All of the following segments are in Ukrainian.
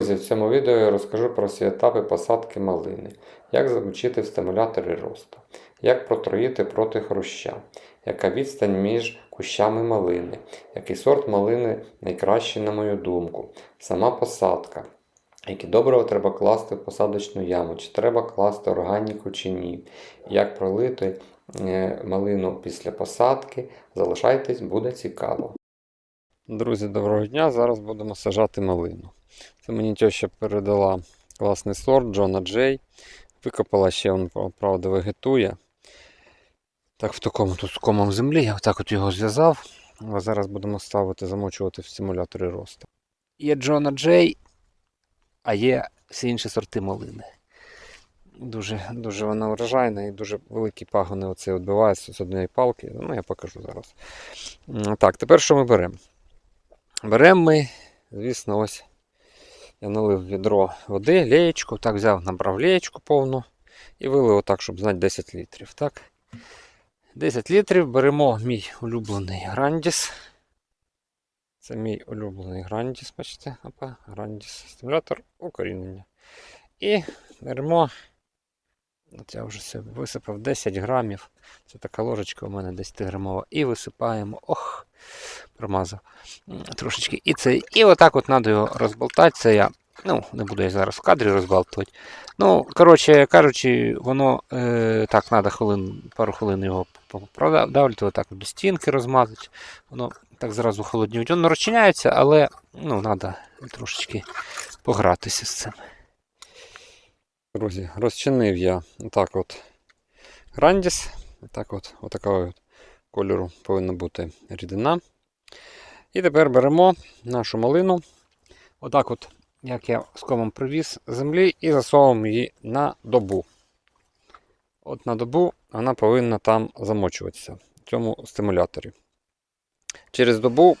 В цьому відео я розкажу про всі етапи посадки малини, як замочити в стимуляторі росту, як протруїти проти хруща, яка відстань між кущами малини, який сорт малини найкращий, на мою думку, сама посадка, які добрива треба класти в посадочну яму, чи треба класти органіку чи ні, як пролити е, малину після посадки. Залишайтесь, буде цікаво. Друзі, доброго дня! Зараз будемо сажати малину. Це мені теща передала класний сорт Джона Джей. Викопала ще він, правда, вегетує. Так, в такому тут комом землі. Я отак от його зв'язав. Зараз будемо ставити, замочувати в стимуляторі росту. Є Джона Джей, а є всі інші сорти малини. Дуже, дуже вона вражайна і дуже великі пагони оце відбиваються з однієї палки. Ну, я покажу зараз. Так, тепер що ми беремо? Беремо ми, звісно, ось я налив відро води, леєчку, так взяв, набрав леєчку повну і вилив отак, щоб знати 10 літрів. Так? 10 літрів беремо мій улюблений Грандіс. Це мій улюблений Грандіс, бачите? Опа, Грандіс, стимулятор укорінення. І беремо, от я вже висипав 10 грамів. Це така ложечка у мене 10 грамова. І висипаємо. Ох, промазав трошечки. І це, і отак от треба його розболтати. Це я, ну, не буду я зараз в кадрі розбалтувати. Ну, коротше кажучи, воно е, так, треба хвилин, пару хвилин його продавлювати, отак до стінки розмазати. Воно так зразу холодніє. Воно розчиняється, але ну, треба трошечки погратися з цим. Друзі, розчинив я отак от Грандіс. Отак от, отакого от кольору повинна бути рідина. І тепер беремо нашу малину. Отак от, як я з комом привіз землі, і засовуємо її на добу. От на добу вона повинна там замочуватися в цьому стимуляторі. Через добу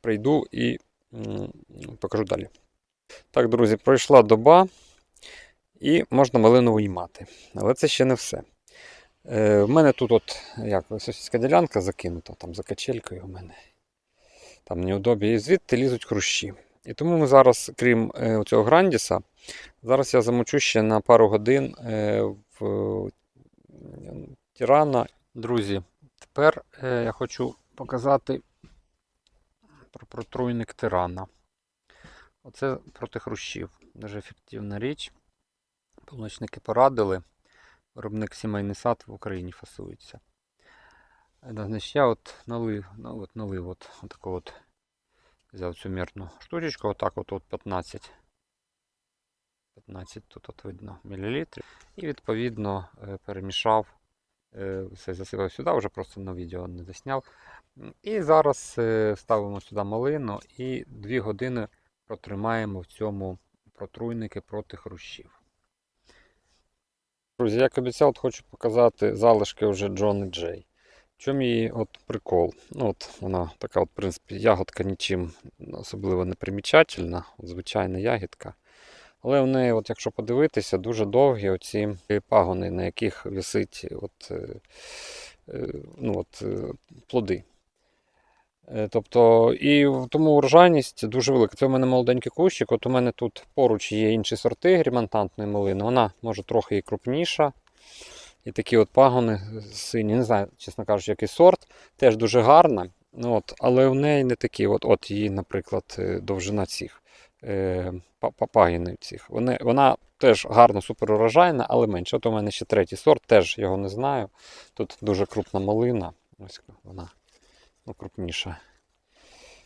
прийду і покажу далі. Так, друзі, пройшла доба і можна малину виймати. Але це ще не все. Е, в мене тут от, як, сусідська ділянка закинута, там за качелькою у мене. Там неудобі. І звідти лізуть хрущі. І тому ми зараз, крім е, цього грандіса, зараз я замочу ще на пару годин е, в е, тирана. Друзі, тепер я хочу показати про протруйник тирана. Оце проти хрущів. Дуже ефективна річ. Полуночники порадили. Виробник сімейний сад в Україні фасується. Значить, я от налив, ну, от налив от, отаку от, взяв цю мірну штучечку, отак от, от 15. 15 тут от видно мілілітрів. І відповідно е, перемішав, е, все засипав сюди, вже просто на відео не засняв. І зараз е, ставимо сюди малину і 2 години протримаємо в цьому протруйники проти хрущів. Друзі, як обіцяв, хочу показати залишки вже Джони Джей. В чому її от прикол? Ну, от Вона така, от, в принципі, ягодка нічим особливо не примічательна, от звичайна ягідка. Але в неї, от, якщо подивитися, дуже довгі оці пагони, на яких висить от, е, е, ну, от, е, плоди. Е, Тобто, і тому урожайність дуже велика. Це у мене молоденький кущик. От у мене тут поруч є інші сорти грімантантної малини. Вона може трохи і крупніша. І такі от пагони сині. Не знаю, чесно кажучи, який сорт. Теж дуже гарна. Ну, От, але в неї не такі. От, от її, наприклад, е, довжина цих е, па- па- пагінів цих. Вони, вона теж гарно супер урожайна, але менше. От у мене ще третій сорт, теж його не знаю. Тут дуже крупна малина. Ось вона ну, крупніша.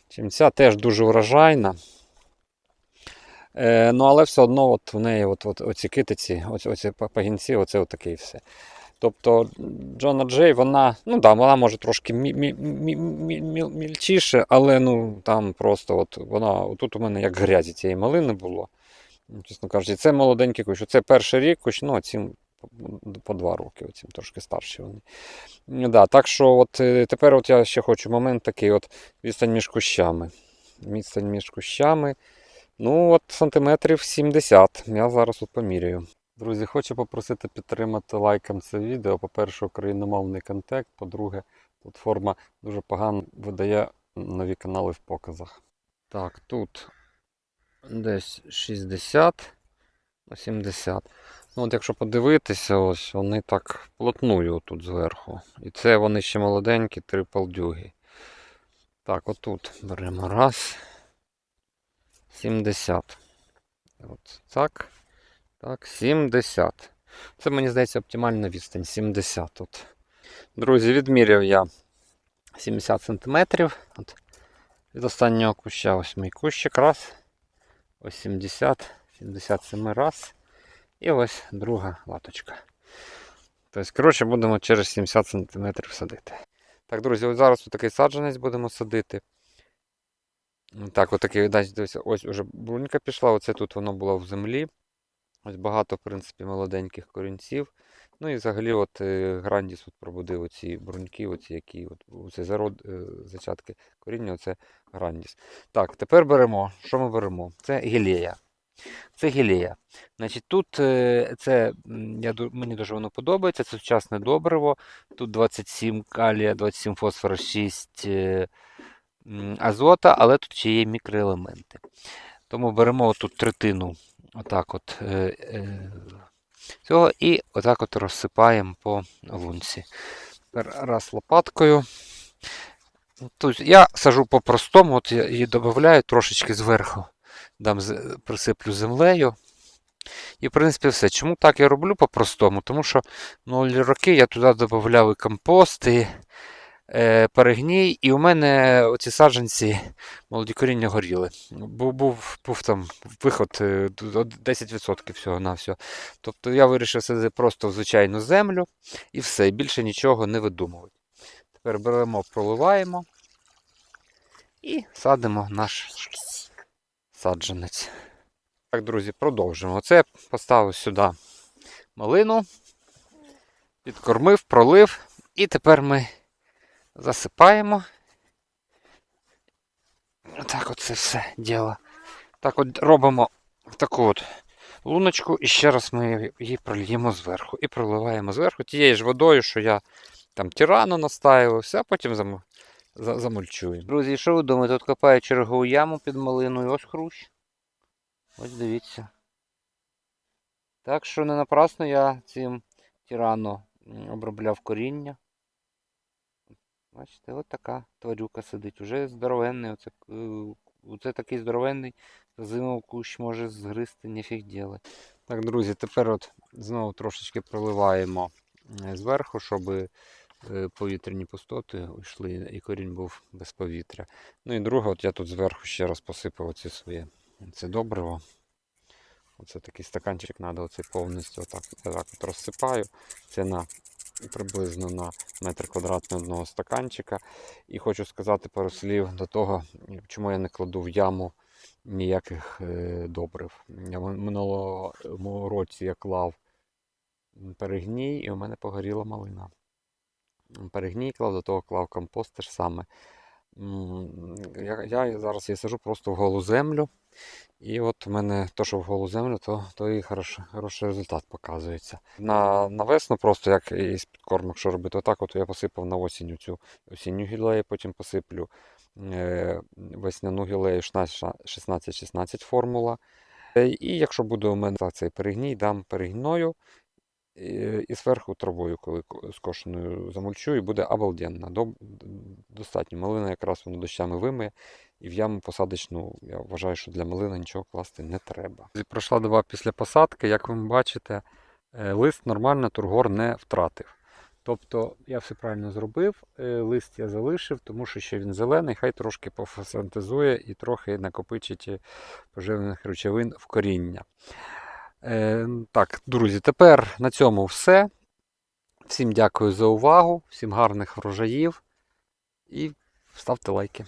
Чим ця теж дуже вражайна. Е, ну, але все одно от в неї от, от, оці китиці, оці, оці пагінці, оце отаке і все. Тобто Джона Джей, вона, ну да, вона може трошки мі, мі, мі, мі, мі, мільчіше, але ну там просто от вона, тут у мене як грязі цієї малини було. Чесно кажучи, це молоденький кущ. Це перший рік кущ, ну, цим по- два роки, оцім трошки старші вони. Да, так що от е, тепер от я ще хочу момент такий: от відстань між кущами. Відстань між кущами. Ну, от сантиметрів 70. Я зараз от поміряю. Друзі, хочу попросити підтримати лайком це відео. По-перше, україномовний контекст. По-друге, платформа дуже погано видає нові канали в показах. Так, тут десь 60 на 70. Ну, от якщо подивитися, ось вони так плотнують тут зверху. І це вони ще молоденькі, три палдюги. Так, отут беремо раз. 70. От так. Так, 70. Це, мені здається, оптимальна відстань 70 тут. Друзі, відміряв я 70 см. От, від останнього куща ось мій кущик раз. Ось 70, 77 раз. І ось друга латочка. Тобто, коротше, будемо через 70 см садити. Так, друзі, ось зараз такий саджанець будемо садити. Так, отакий, дивіться, ось уже брунька пішла, оце тут воно було в землі. Ось багато, в принципі, молоденьких корінців. Ну і взагалі от е, Грандіс от пробудив оці бруньки, оці які от, оце зарод, е, зачатки коріння, оце Грандіс. Так, тепер беремо. Що ми беремо? Це гілея. Це. Значить, тут е, це, я, мені дуже воно подобається, це сучасне добриво. Тут 27 калія, 27 фосфора, 6 е, азота, але тут ще є мікроелементи. Тому беремо тут третину отак от, е, е, цього і отак от розсипаємо по лунці. Раз лопаткою. Тут я сажу по-простому, от я її додаю трошечки зверху, дам, присиплю землею. І, в принципі, все. Чому так я роблю по-простому? Тому що минулі роки я туди додавав і компост, і е, перегній, і у мене оці саджанці молоді коріння горіли. Був, був, був там виход е, 10% всього на всього. Тобто я вирішив садити просто в звичайну землю і все, більше нічого не видумувати. Тепер беремо, проливаємо і садимо наш саджанець. Так, друзі, продовжимо. Оце я поставив сюди малину, підкормив, пролив, і тепер ми засипаємо. Так, оце все діло. Так от робимо таку от луночку, і ще раз ми її прольємо зверху. І проливаємо зверху тією ж водою, що я там тирану настаював, все, а потім зам... за- замульчую. Друзі, що ви думаєте? Тут копаю чергову яму під малиною, ось хрущ. Ось дивіться. Так що не напрасно я цим тирану м, обробляв коріння. Бачите, от така тварюка сидить. Уже здоровенний. Оце, е, оце такий здоровенний. Зимов кущ може згризти, ніфіг ділать. Так, друзі, тепер от знову трошечки проливаємо е, зверху, щоб повітряні пустоти йшли і корінь був без повітря. Ну і друге, от я тут зверху ще раз посипав оці своє це добриво. Оце такий стаканчик треба оцей повністю отак, отак от розсипаю. Це на приблизно на метр квадратний одного стаканчика. І хочу сказати пару слів до того, чому я не кладу в яму ніяких е, добрив. Я мин- минулого році я клав перегній, і у мене погоріла малина. Перегній клав, до того клав компост те ж саме. Я, я зараз я сажу просто в голу землю. І от у мене то, що в голу землю, то, то і хорош, хороший результат показується. На, на весну просто як із підкормок, що робити, отак от я посипав на осінню цю осінню гілею, потім посиплю е, весняну гілею 16-16 формула. Е, І якщо буде у мене цей перегній, дам перегною і, зверху травою, коли скошеною замульчу, і буде обалденно. Достатньо. Малина якраз воно дощами вимиє. І в яму посадочну, я вважаю, що для малини нічого класти не треба. Пройшла доба після посадки, як ви бачите, е, лист нормально тургор не втратив. Тобто я все правильно зробив, е, лист я залишив, тому що ще він зелений, хай трошки пофасантизує і трохи накопичить е, поживних речовин в коріння. Е, Так, друзі, тепер на цьому все. Всім дякую за увагу, всім гарних врожаїв і ставте лайки.